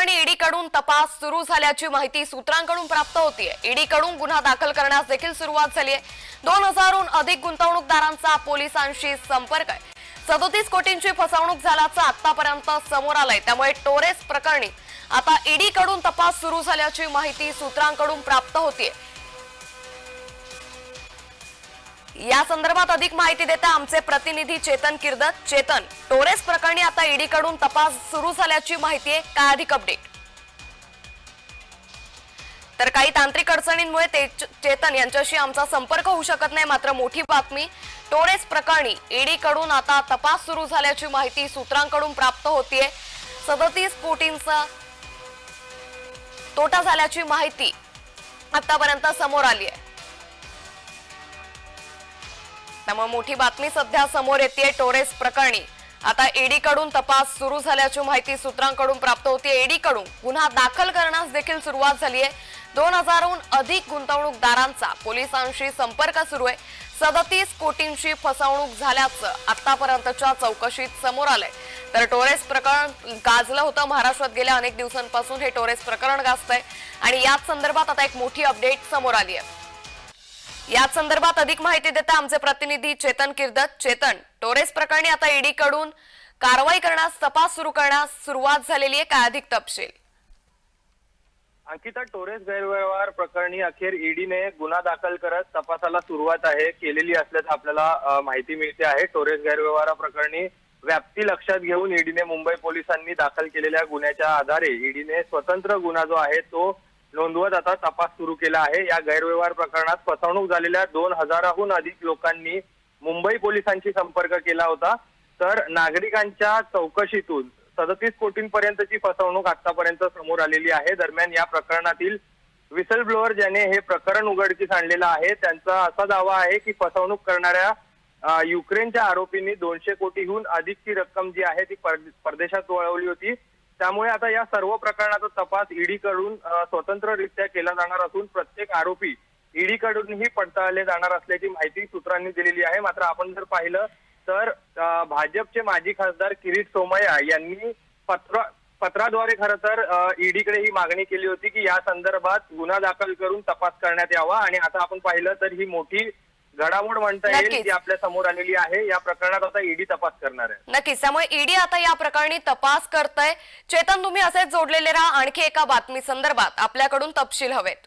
प्रकरणी ईडीकडून तपास सुरू झाल्याची माहिती सूत्रांकडून प्राप्त होतीये. ईडीकडून गुन्हा दाखल करण्यास देखील सुरुवात झाली आहे दोन हजारहून अधिक गुंतवणूकदारांचा पोलिसांशी संपर्क आहे. सदोतीस कोटींची फसवणूक झाल्याचं आतापर्यंत समोर आलंय. त्यामुळे टोरेस प्रकरणी आता ईडीकडून तपास सुरू झाल्याची माहिती सूत्रांकडून प्राप्त होतीये. या संदर्भात अधिक माहिती देता आमचे प्रतिनिधी चेतन किर्दत. चेतन टोरेस प्रकरणी आता ईडीकडून तपास सुरू झाल्याची माहिती आहे. काय अधिक अपडेट तर काही तांत्रिक अडचणींमुळे ते चेतन यांच्याशी आमचा संपर्क होऊ शकत नाही मात्र मोठी बातमी टोरेस प्रकरणी ईडीकडून आता तपास सुरू झाल्याची माहिती सूत्रांकडून प्राप्त होतीये. सदतीस कोटींचा तोटा झाल्याची माहिती आतापर्यंत समोर आली आहे त्यामुळे मोठी बातमी सध्या समोर येते टोरेस प्रकरणी. आता ईडी कडून तपास सुरू झाल्याची माहिती सूत्रांकडून प्राप्त होती ईडी कडून गुन्हा दाखल करण्यास देखील सुरुवात झाली आहे दोन हजारहून अधिक गुंतवणूकदारांचा पोलिसांशी संपर्क सुरू आहे. सदतीस कोटींची फसवणूक झाल्याचं आतापर्यंतच्या चौकशीत समोर आलंय. तर टोरेस प्रकरण गाजलं होतं. महाराष्ट्रात गेल्या अनेक दिवसांपासून हे टोरेस प्रकरण गाजतंय. आणि याच संदर्भात आता एक मोठी अपडेट समोर आली आहे याच संदर्भात अधिक माहिती देता आमचे प्रतिनिधी चेतन किर्दत. चेतन टोरेस प्रकरणी आता ईडी कडून कारवाई करण्यास तपास सुरू करण्यास सुरुवात झालेली आहे. काय अधिक तपशील? अंकिता टोरेस गैरव्यवहार प्रकरणी अखेर ईडीने गुन्हा दाखल करत तपासाला सुरुवात आहे केलेली असल्याचं आपल्याला माहिती मिळते आहे. टोरेस गैरव्यवहार प्रकरणी व्याप्ती लक्षात घेऊन ईडीने मुंबई पोलिसांनी दाखल केलेल्या गुन्ह्याच्या आधारे ईडीने स्वतंत्र गुन्हा जो आहे तो नोंदवत आता तपास सुरू केला आहे. या गैरव्यवहार प्रकरणात फसवणूक झालेल्या दोन हजाराहून अधिक लोकांनी मुंबई पोलिसांशी संपर्क केला होता. तर नागरिकांच्या चौकशीतून सदतीस कोटींपर्यंतची फसवणूक आतापर्यंत समोर आलेली आहे. दरम्यान या प्रकरणातील विसल ब्लोअर ज्याने हे प्रकरण उघडकीस आणलेलं आहे त्यांचा असा दावा आहे की फसवणूक करणाऱ्या युक्रेनच्या आरोपींनी दोनशे कोटीहून अधिकची रक्कम जी आहे ती परदेशात वळवली होती. त्यामुळे आता या सर्व प्रकरणाचा तपास ईडी कडून स्वतंत्ररित्या केला जाणार असून प्रत्येक आरोपी ईडी कडूनही पडताळले जाणार असल्याची माहिती सूत्रांनी दिलेली आहे. मात्र आपण जर पाहिलं तर भाजपचे माजी खासदार किरीट सोमय्या यांनी पत्र पत्राद्वारे खरं तर ईडीकडे ही मागणी केली होती की या संदर्भात गुन्हा दाखल करून तपास करण्यात यावा. आणि आता आपण पाहिलं तर ही मोठी घडामोड म्हणता येईल नक्कीच. ती आपल्यासमोर आलेली आहे. या प्रकरणात आता ईडी तपास करणार आहे. नक्कीच. त्यामुळे ईडी आता या प्रकरणी तपास करतय. चेतन तुम्ही असेच जोडलेले राहा. आणखी एका बातमी संदर्भात आपल्याकडून तपशील हवेत.